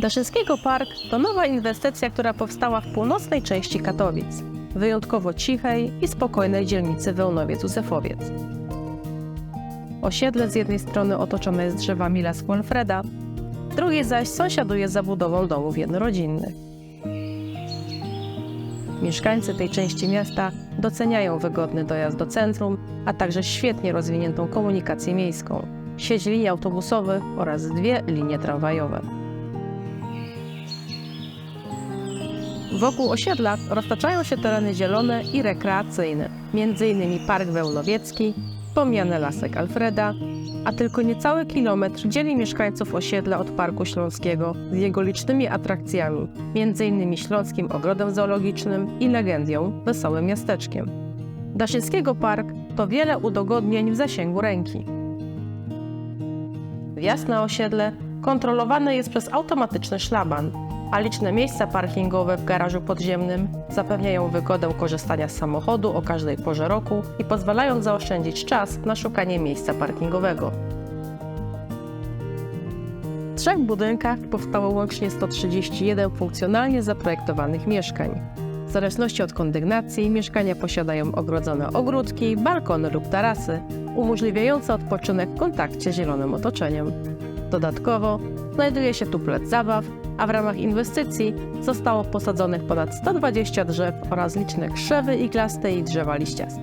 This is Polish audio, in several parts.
Daszyńskiego Park to nowa inwestycja, która powstała w północnej części Katowic, wyjątkowo cichej i spokojnej dzielnicy Wełnowiec-Józefowiec. Osiedle z jednej strony otoczone jest drzewami lasku Alfreda, drugiej zaś sąsiaduje z zabudową domów jednorodzinnych. Mieszkańcy tej części miasta doceniają wygodny dojazd do centrum, a także świetnie rozwiniętą komunikację miejską, sieć linii autobusowych oraz dwie linie tramwajowe. Wokół osiedla roztaczają się tereny zielone i rekreacyjne, m.in. Park Wełnowiecki, wspomniany Lasek Alfreda, a tylko niecały kilometr dzieli mieszkańców osiedla od Parku Śląskiego z jego licznymi atrakcjami, m.in. Śląskim Ogrodem Zoologicznym i Legendią Wesołym Miasteczkiem. Daszyńskiego Park to wiele udogodnień w zasięgu ręki. Wjazd na osiedle kontrolowany jest przez automatyczny szlaban, a liczne miejsca parkingowe w garażu podziemnym zapewniają wygodę korzystania z samochodu o każdej porze roku i pozwalają zaoszczędzić czas na szukanie miejsca parkingowego. W trzech budynkach powstało łącznie 131 funkcjonalnie zaprojektowanych mieszkań. W zależności od kondygnacji mieszkania posiadają ogrodzone ogródki, balkony lub tarasy, umożliwiające odpoczynek w kontakcie z zielonym otoczeniem. Dodatkowo znajduje się tu plac zabaw, a w ramach inwestycji zostało posadzonych ponad 120 drzew oraz liczne krzewy iglaste i drzewa liściaste.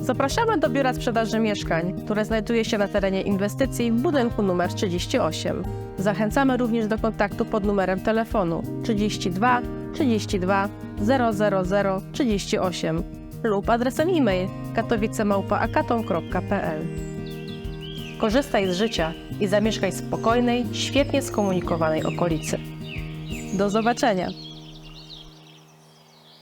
Zapraszamy do biura sprzedaży mieszkań, które znajduje się na terenie inwestycji w budynku numer 38. Zachęcamy również do kontaktu pod numerem telefonu 32 32 000 38 lub adresem e-mail katowicemałpaakaton.pl. Korzystaj z życia i zamieszkaj w spokojnej, świetnie skomunikowanej okolicy. Do zobaczenia!